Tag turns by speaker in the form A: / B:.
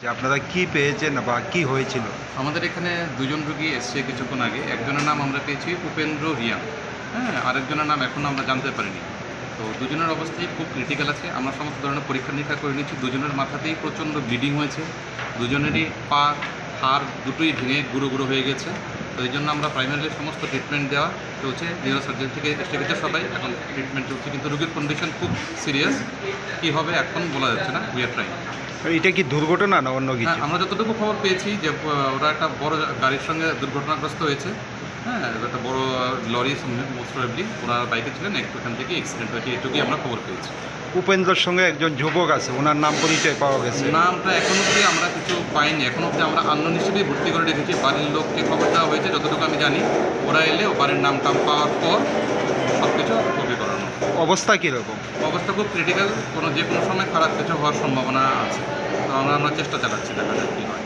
A: যে আপনারা কি পেয়েছেন বা কি হয়েছিল?
B: আমাদের এখানে দুজন রুগী এসছে কিছুক্ষণ আগে। একজনের নাম আমরা পেয়েছি উপেন্দ্র রিয়া। হ্যাঁ আরেকজনের নাম এখন আমরা জানতে পারিনি। তো দুজনের অবস্থাই খুব ক্রিটিক্যাল আছে। আমরা সমস্ত ধরনের পরীক্ষা নিরীক্ষা করে নিচ্ছি। দুজনের মাথাতেই প্রচণ্ড ব্লিডিং হয়েছে। দুজনেরই পা, হাড় দুটোই ভেঙে গুঁড়ো গুঁড়ো হয়ে গেছে। তো এই জন্য আমরা প্রাইমারিলি সমস্ত ট্রিটমেন্ট দেওয়া চলছে। নিউরোসার্জন থেকে এসে গেছে সবাই। এখন ট্রিটমেন্ট চলছে। কিন্তু রোগীর কন্ডিশন খুব সিরিয়াস কী হবে এখন বলা যাচ্ছে না। উই আর ট্রাইং
A: এটা কি দুর্ঘটনা না অন্য কিছু?
B: হ্যাঁ আমরা যতটুকু খবর পেয়েছি যে ওরা একটা বড় গাড়ির সঙ্গে দুর্ঘটনাগ্রস্ত হয়েছে। হ্যাঁ একটা বড় লরি মোস্ট প্রবলি ওরা বাইকে ছিলেন এখান থেকে অ্যাক্সিডেন্ট হয়েছে এটুকুই আমরা খবর পেয়েছি।
A: উপেন্দ্রর সঙ্গে একজন যুবক আছে ওনার নাম পরিচয় পাওয়া গেছে।
B: নামটা এখন অবধি আমরা কিছু পাইনি এখন অবধি আমরা আন্দোলন হিসেবেই ভর্তি করে রেখেছি। বাড়ির লোককে খবর দেওয়া হয়েছে যতটুকু আমি জানি ওরা এলে ও বাড়ির নাম টাম পাওয়ার পর
A: অবস্থা কীরকম?
B: অবস্থা খুব ক্রিটিক্যাল কোনো যে কোনো সময় খারাপ কিছু হওয়ার সম্ভাবনা আছে। তো আমরা আমরা চেষ্টা চালাচ্ছি, দেখা যাক কী হয়।